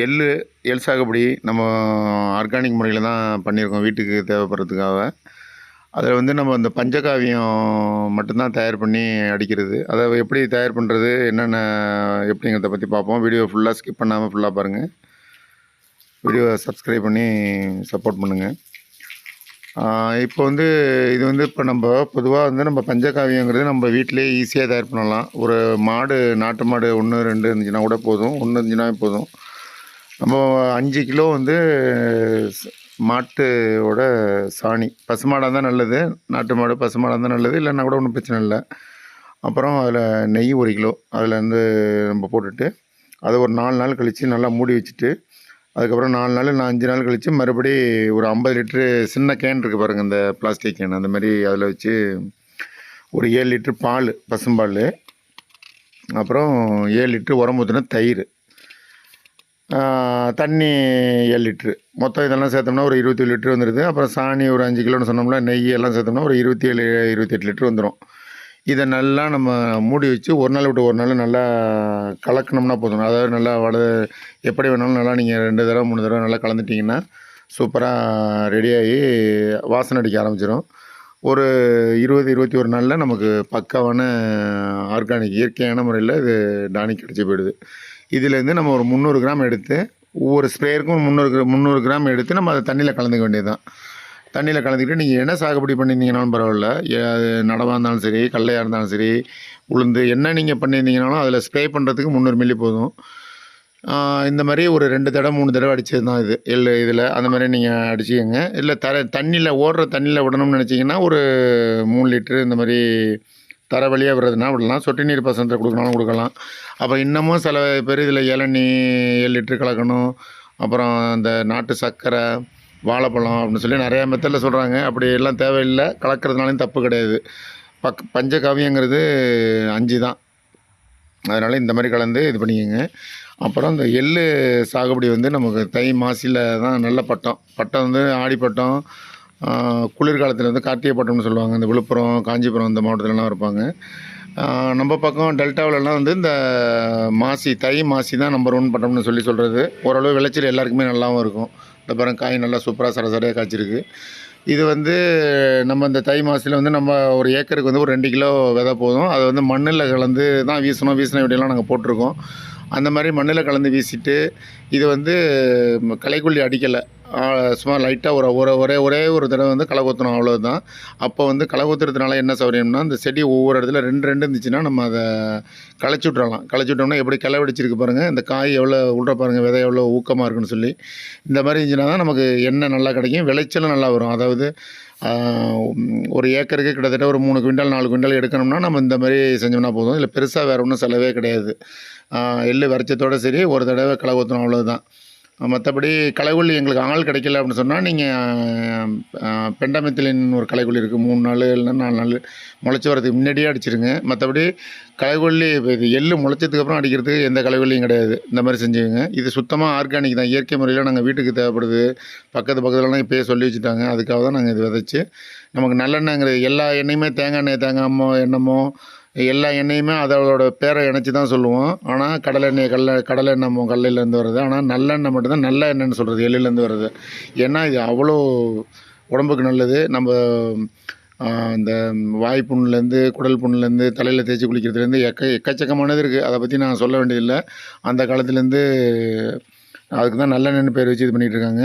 எள் எள் சாகுபடி நம்ம ஆர்கானிக் முறையில் தான் பண்ணியிருக்கோம் வீட்டுக்கு தேவைப்படுறதுக்காக. அதில் வந்து நம்ம அந்த பஞ்சகாவியம் மட்டும்தான் தயார் பண்ணி அடிக்கிறது. அதை எப்படி தயார் பண்ணுறது என்னென்ன எப்படிங்கிறத பற்றி பார்ப்போம். வீடியோ ஃபுல்லாக ஸ்கிப் பண்ணாமல் ஃபுல்லாக பாருங்கள் வீடியோவை சப்ஸ்கிரைப் பண்ணி சப்போர்ட் பண்ணுங்கள் இப்போ வந்து இது வந்து இப்போ நம்ம பொதுவாக வந்து நம்ம பஞ்சகாவியங்கிறது நம்ம வீட்டிலே ஈஸியாக தயார் பண்ணலாம். ஒரு மாடு நாட்டு மாடு ஒன்று ரெண்டு இருந்துச்சுன்னா கூட போதும். ஒன்று இருந்துச்சுன்னா போதும். நம்ம அஞ்சு கிலோ வந்து மாட்டோட சாணி. பசுமாடாக தான் நல்லது. நாட்டு மாடு பசுமாடாக தான் நல்லது. இல்லைன்னா கூட ஒன்றும் பிரச்சனை இல்லை. அப்புறம் அதில் நெய் ஒரு கிலோ. அதில் வந்து நம்ம போட்டுட்டு அதை ஒரு நாலு நாள் கழித்து நல்லா மூடி வச்சுட்டு அதுக்கப்புறம் நாலு நாள் இல்லை அஞ்சு நாள் கழித்து மறுபடி ஒரு ஐம்பது லிட்ரு சின்ன கேன் இருக்குது பாருங்கள் இந்த பிளாஸ்டிக் கேன் அந்த மாதிரி அதில் வச்சு ஒரு ஏழு லிட்ரு பால் பசும்பால். அப்புறம் ஏழு லிட்ரு உரம் ஊற்றின தயிர். தண்ணி ஏழு லிட்ரு. மொத்தம் இதெல்லாம் சேர்த்தோம்னா ஒரு இருபத்தி லிட்ரு வந்துடுது அப்புறம் சாணி ஒரு அஞ்சு கிலோன்னு சொன்னோம்னா நெய் எல்லாம் சேர்த்தோம்னா ஒரு இருபத்தி ஏழு இருபத்தெட்டு லிட்ரு வந்துடும் இதை நல்லா நம்ம மூடி வச்சு ஒரு நாள் விட்டு ஒரு நாள் நல்லா கலக்கணும்னா போதும். அதாவது நல்லா வட எப்படி வேணாலும் நல்லா நீங்கள் ரெண்டு தடவை மூணு தடவை நல்லா கலந்துட்டிங்கன்னா சூப்பராக ரெடியாகி வாசனை அடிக்க ஆரம்பிச்சிடும் ஒரு இருபது இருபத்தி ஒரு நாளில் நமக்கு பக்காவான ஆர்கானிக் இயற்கையான முறையில் இது டானிக் கிடச்சி போயிடுது. இதுலேருந்து நம்ம ஒரு முந்நூறு கிராம் எடுத்து ஒவ்வொரு ஸ்ப்ரேயருக்கும் முந்நூறு கிரா முந்நூறு கிராம் எடுத்து நம்ம அதை தண்ணியில் கலந்துக்க வேண்டியது தான் தண்ணியில் கலந்துக்கிட்டு நீங்கள் என்ன சாகுபடி பண்ணியிருந்தீங்கனாலும் பரவாயில்ல. அது நடவாக இருந்தாலும் சரி கடலையாக இருந்தாலும் சரி உளுந்து என்ன நீங்கள் பண்ணியிருந்தீங்கனாலும் அதில் ஸ்ப்ரே பண்ணுறதுக்கு முந்நூறு மில்லி போதும். இந்த மாதிரி ஒரு ரெண்டு தடவை மூணு தடவை அடித்தது தான் இது. எல் இதில் அந்த மாதிரி நீங்கள் அடிச்சிக்கோங்க. இல்லை தர தண்ணியில் ஓடுற தண்ணியில் விடணும்னு நினச்சிங்கன்னா ஒரு மூணு லிட்ரு இந்த மாதிரி தர வழியாக விடுறதுனா விடலாம். சொட்டு நீர் பாசனத்தை கொடுக்கணும் கொடுக்கலாம். அப்புறம் இன்னமும் சில பேர் இதில் இளநீ ஏழு லிட்ரு கலக்கணும். அப்புறம் இந்த நாட்டு சர்க்கரை வாழைப்பழம் அப்படின்னு சொல்லி நிறையா மெத்தடில் சொல்கிறாங்க அப்படி எல்லாம் தேவையில்லை. கலக்கிறதுனாலையும் தப்பு கிடையாது. பக் பஞ்சகாவியங்கிறது அஞ்சு தான். அதனால் இந்த மாதிரி கலந்து இது பண்ணிக்கோங்க. அப்புறம் இந்த எள் சாகுபடி வந்து நமக்கு தை மாசியில் தான் நல்ல பட்டம். பட்டம் வந்து ஆடிப்பட்டம். பட்டம் குளிர்காலத்தில் வந்து கார்த்திகைப்பட்டம்னு சொல்லுவாங்க. இந்த விழுப்புரம் காஞ்சிபுரம் இந்த மாவட்டத்திலலாம் இருப்பாங்க. நம்ம பக்கம் டெல்டாவிலலாம் வந்து இந்த மாசி தை மாசி தான் நம்பர் ஒன் பட்டம்னு சொல்லி சொல்கிறது ஓரளவு விளைச்சல் எல்லாருக்குமே நல்லாவும் இருக்கும். இந்த பாருங்க காய் நல்லா சூப்பராக சரசரையாக காய்ச்சிருக்கு. இது வந்து நம்ம இந்த தை மாதத்தில் வந்து நம்ம ஒரு ஏக்கருக்கு வந்து ஒரு ரெண்டு கிலோ விதை போதும். அதை வந்து மண்ணில் கலந்து தான் வீசணும். வீசின விடையெல்லாம் நாங்கள் போட்டிருக்கோம். அந்த மாதிரி மண்ணில் கலந்து வீசிட்டு இது வந்து களைக்குள்ளி களைக்கொல்லி அடிக்கலை. சும்மா லைட்டாக ஒரு ஒரு ஒரே ஒரே ஒரு தடவை வந்து களை கொத்தணும் அவ்வளோதான் அப்போ வந்து களை கொத்துறதுனால என்ன சௌகரியம்னா அந்த செடி ஒவ்வொரு இடத்துல ரெண்டு ரெண்டு இருந்துச்சுன்னா நம்ம அதை களைச்சி விட்றலாம் களைச்சி விட்டோம்னா எப்படி களை வெடிச்சிருக்கு பாருங்கள் இந்த காய் எவ்வளோ விட்ற பாருங்கள் விதை எவ்வளோ ஊக்கமாக இருக்குன்னு சொல்லி. இந்த மாதிரி இருந்துச்சுன்னா தான் நமக்கு எண்ணெய் நல்லா கிடைக்கும் விளைச்சலும் நல்லா வரும். அதாவது ஒரு ஏக்கருக்கு கிட்டத்தட்ட ஒரு மூணு குவிண்டால் நாலு குவிண்டால் எடுக்கணும்னா நம்ம இந்த மாதிரி செஞ்சோம்னா போதும். இல்லை பெருசாக வேறு ஒன்றும் செலவே கிடையாது. எள் எள்ளு சரி ஒரு தடவை களை கொத்தணும் அவ்வளோதான் மற்றபடி களைக்கொல்லி எங்களுக்கு ஆள் கிடைக்கல அப்படின்னு சொன்னால் நீங்கள் பெண்டாமெத்திலின் ஒரு களைக்கொல்லி இருக்குது மூணு நாள் இல்லைன்னா நாலு நாள் முளைச்சி வரதுக்கு முன்னாடியே அடிச்சிருங்க. மற்றபடி களைக்கொல்லி இப்போ இது எள்ளு முளைச்சதுக்கப்புறம் அடிக்கிறதுக்கு எந்த களைக்கொல்லியும் கிடையாது. இந்த மாதிரி செஞ்சுக்கோங்க. இது சுத்தமாக ஆர்கானிக் தான். இயற்கை முறையில் நாங்கள் வீட்டுக்கு தேவைப்படுது. பக்கத்து பக்கத்துலலாம் இப்போயே சொல்லி வச்சுட்டாங்க. அதுக்காக தான் நாங்கள் இது விதைச்சி நமக்கு நல்லெண்ணெய்ங்கிறது எல்லா எண்ணெயுமே தேங்காய் எண்ணெய் தேங்காய் அம்மோ எண்ணமோ எல்லா எண்ணெயுமே அதோட பேரை இணைச்சி தான் சொல்லுவோம். ஆனால் கடலெண்ணெய் கடல கடலெண்ணெய் கடலை கடலையிலேருந்து வருது. ஆனால் நல்லெண்ணெய் மட்டும்தான் நல்ல எண்ணெய்னு சொல்கிறது எள்ளிலேருந்து வருது. ஏன்னா இது அவ்வளோ உடம்புக்கு நல்லது. நம்ம இந்த வாய் புண்ணுலேருந்து குடல் புண்ணுலேருந்து தலையில் தேய்ச்சி குளிக்கிறதுலேருந்து எக்க எக்கச்சக்கமானது இருக்குது அதை பற்றி நான் சொல்ல வேண்டியதில்லை. அந்த காலத்துலேருந்து அதுக்கு தான் நல்லெண்ணெய்னு பேர் வச்சு இது பண்ணிகிட்டு இருக்காங்க.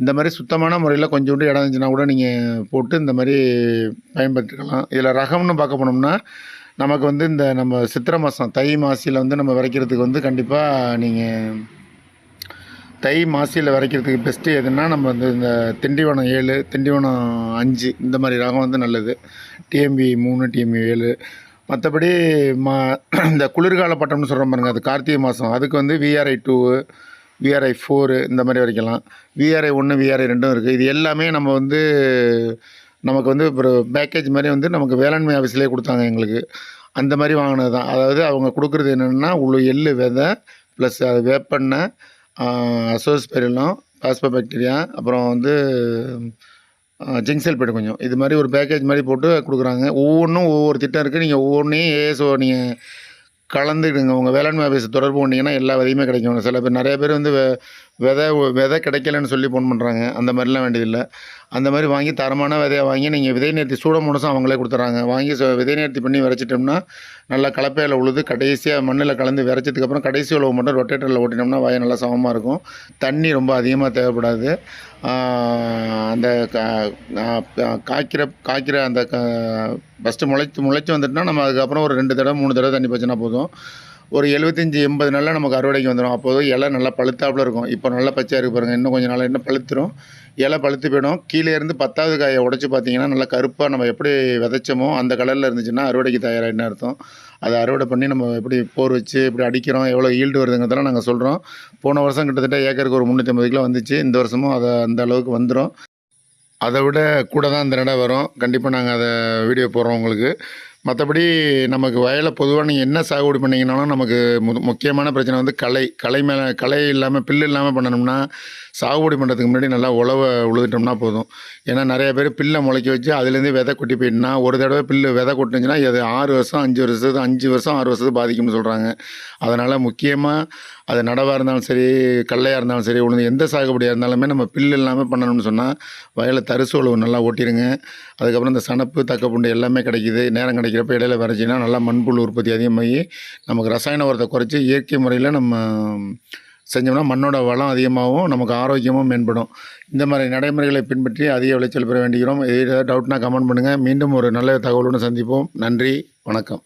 இந்த மாதிரி சுத்தமான முறையில் கொஞ்சோண்டு இடம் இருந்துச்சுன்னா கூட நீங்கள் போட்டு இந்த மாதிரி பயன்படுத்திக்கலாம். இதில் ரகம்னு பார்க்க போனோம்னா நமக்கு வந்து இந்த நம்ம சித்திரை மாதம் தை மாசியில் வந்து நம்ம விதைக்கிறதுக்கு வந்து கண்டிப்பாக நீங்கள் தை மாசியில் விதைக்கிறதுக்கு பெஸ்ட்டு எதுன்னா நம்ம வந்து இந்த திண்டிவனம் ஏழு திண்டிவனம் அஞ்சு இந்த மாதிரி ரகம் வந்து நல்லது. டிஎம்பி மூணு டிஎம்பி ஏழு. மற்றபடி மா இந்த குளிர்கால பட்டம்னு சொல்கிறோம் பாருங்க அது கார்த்திகை மாதம் அதுக்கு வந்து விஆர்ஐ டூ விஆர்ஐ ஃபோரு இந்த மாதிரி வரைக்கலாம். விஆர்ஐ ஒன்று விஆர்ஐ ரெண்டும் இருக்குது இது எல்லாமே நம்ம வந்து நமக்கு வந்து ஒரு பேக்கேஜ் மாதிரி வந்து நமக்கு வேளாண்மை ஆஃபீஸ்லேயே கொடுத்தாங்க எங்களுக்கு. அந்த மாதிரி வாங்கினது தான் அதாவது அவங்க கொடுக்குறது என்னென்னா உள்ள எள்ளு விதை ப்ளஸ் அது வேப்பெண்ணெய் அசோஸ்பெரிலம் பாஸ்போபாக்டீரியா அப்புறம் வந்து ஜிங்சல் பேட் கொஞ்சம். இது மாதிரி ஒரு பேக்கேஜ் மாதிரி போட்டு கொடுக்குறாங்க. ஒவ்வொன்றும் ஒவ்வொரு திட்டம் இருக்குது நீங்கள் ஒவ்வொன்றையும் ஏஎஸ்ஓ நீங்கள் கலந்துடுங்க உங்கள் வேளாண்மை ஆஃபீஸை தொடர்பு பண்ணிங்கன்னா எல்லா விதையுமே கிடைக்கும் சில பேர் நிறைய பேர் வந்து வெ- விதை விதை கிடைக்கலன்னு சொல்லி ஃபோன் பண்ணுறாங்க அந்த மாதிரிலாம் வேண்டியதில்லை. அந்த மாதிரி வாங்கி தரமான விதையை வாங்கி நீங்கள் விதை நேர்த்தி சூட முடசும் அவங்களே கொடுத்துட்றாங்க. வாங்கி விதை நேர்த்தி பண்ணி விதைச்சிட்டோம்னா நல்லா கலப்பையில் உழுது கடைசியாக மண்ணில் கலந்து விரைச்சதுக்கப்புறம் கடைசி உழவு மட்டும் ரொட்டேட்டரில் ஓட்டினோம்னா வாயை நல்லா சமமாக இருக்கும். தண்ணி ரொம்ப அதிகமாக தேவைப்படாது. அந்த கா- காய்க்கிற காய்க்கிற அந்த ஃபஸ்ட்டு முளைச்சி முளைச்சி வந்துட்டுனா நம்ம அதுக்கப்புறம் ஒரு ரெண்டு தடவை மூணு தடவை தண்ணி பச்சினா போதும். ஒரு எழுபத்தஞ்சி எண்பது நாளில் நமக்கு அறுவடைக்கு வந்துடும் அப்போது இலை நல்லா பழுத்தாப்புல இருக்கும். இப்போ நல்லா பச்சையாக இருக்கு பாருங்கள் இன்னும் கொஞ்சம் நாள் இன்னும் பழுத்துரும்? இலை பழுத்து போயிடும். கீழே இருந்து பத்தாவது காயை உடச்சி பார்த்தீங்கன்னா நல்லா கருப்பாக நம்ம எப்படி விதைச்சோமோ அந்த கலரில் இருந்துச்சுன்னா அறுவடைக்கு தயாராகின்னு அர்த்தம். அதை அறுவடை பண்ணி நம்ம எப்படி போர் வச்சு எப்படி அடிக்கிறோம் எவ்வளோ ஈல்டு வருதுங்கிறதெல்லாம் நாங்கள் சொல்கிறோம் போன வருஷம் கிட்டத்தட்ட ஏக்கருக்கு ஒரு முந்நூற்றி கிலோ வந்துச்சு. இந்த வருஷமும் அதை அந்த அளவுக்கு வந்துடும் அதை விட கூட தான் இந்த நடை வரும். கண்டிப்பாக நாங்கள் அதை வீடியோ போடுறோம் உங்களுக்கு. மற்றபடி நமக்கு வயலை பொதுவாக நீங்கள் என்ன சாகுபடி பண்ணிங்கனாலும் நமக்கு மு முக்கியமான பிரச்சனை வந்து களை. களை மேலே களை இல்லாமல் பில்லு இல்லாமல் பண்ணணும்னா சாகுபடி பண்ணுறதுக்கு முன்னாடி நல்லா உழவை உழுதுட்டோம்னா போதும். ஏன்னா நிறைய பேர் பில்லை முளைக்க வச்சு அதுலேருந்து விதை கொட்டி போயிட்டுனா ஒரு தடவை பில்லு விதை கொட்டுச்சுன்னா அது ஆறு வருஷம் அஞ்சு வருஷத்துக்கு அஞ்சு வருஷம் ஆறு வருஷத்துக்கு பாதிக்கும்னு சொல்கிறாங்க அதனால் முக்கியமாக அது நடவாக இருந்தாலும் சரி கல்லையாக இருந்தாலும் சரி உளுந்து எந்த சாகுபடியாக இருந்தாலுமே நம்ம பில்லு இல்லாமல் பண்ணணும்னு சொன்னால் வயலை தரிசு உழவு நல்லா ஓட்டிடுங்க அதுக்கப்புறம் இந்த சணப்பு தக்கப்புண்டு எல்லாமே கிடைக்குது நேரம் கிடைக்கிறப்ப இடையில விரைச்சின்னா நல்லா மண்புழு உற்பத்தி அதிகமாகி நமக்கு ரசாயன உரத்தை குறைச்சி இயற்கை முறையில் நம்ம செஞ்சோம்னா மண்ணோட வளம் அதிகமாகவும் நமக்கு ஆரோக்கியமும் மேம்படும். இந்த மாதிரி நடைமுறைகளை பின்பற்றி அதிக விளைச்சல் பெற வேண்டுகிறோம் ஏதாவது டவுட்னா கமெண்ட் பண்ணுங்கள் மீண்டும் ஒரு நல்ல தகவலுடன் சந்திப்போம். நன்றி. வணக்கம்.